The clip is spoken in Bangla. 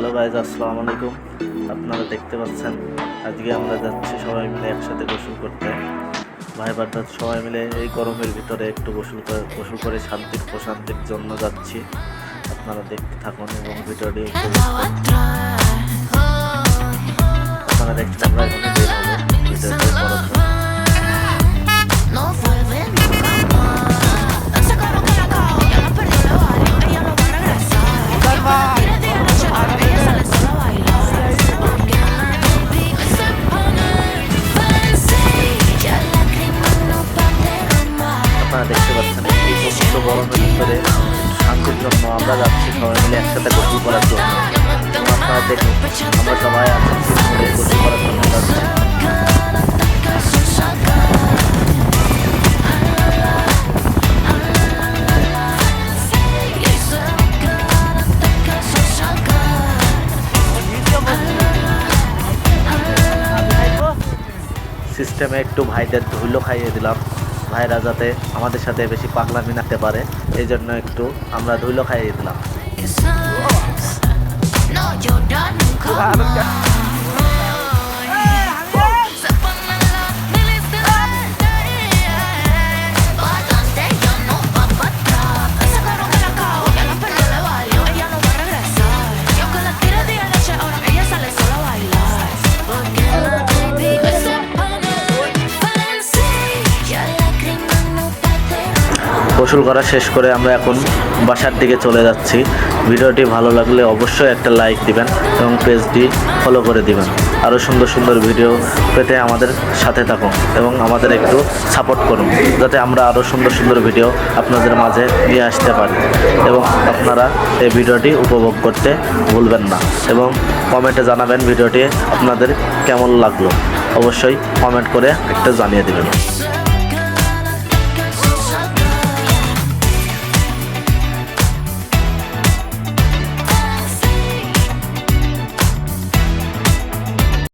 হ্যালো ভাইজ আসসালামু আলাইকুম। আপনারা দেখতে পাচ্ছেন, আজকে আমরা যাচ্ছি সবাই মিলে একসাথে গোসল করতে। ভাই বার্দার সবাই মিলে এই গরমের ভিতরে একটু গোসল করে গোসল করে শান্তির প্রশান্তির জন্য যাচ্ছি। আপনারা দেখতে থাকুন এবং ভিডিওটি আপনারা দেখতে পাচ্ছেন, এই প্রচণ্ড গরমের ভিতরে শান্তির জন্য আমরা যাচ্ছি সবাই মিলে একসাথে গোসল করার জন্য আপনারা দেখুন, আমরা সবাই আছি গোসল করার জন্য যাচ্ছি. সিস্টেমে একটু ভাইদের ধুলো খাইয়ে দিলাম ভাইরা যাতে আমাদের সাথে বেশি পাগলামি নাতে পারে এই জন্য একটু আমরা ধুইলো খাইয়ে দিলাম। গোসল করা শেষ করে আমরা এখন বাসার দিকে চলে যাচ্ছি। ভিডিওটি ভালো লাগলে অবশ্যই একটা লাইক দিবেন এবং পেজটি ফলো করে দিবেন। আরও সুন্দর সুন্দর ভিডিও পেতে আমাদের সাথে থাকুন এবং আমাদের একটু সাপোর্ট করুন, যাতে আমরা আরও সুন্দর সুন্দর ভিডিও আপনাদের মাঝে নিয়ে আসতে পারি এবং আপনারা এই ভিডিওটি উপভোগ করতে ভুলবেন না এবং কমেন্টে জানাবেন ভিডিওটি আপনাদের কেমন লাগল। অবশ্যই কমেন্ট করে একটা জানিয়ে দেবেন।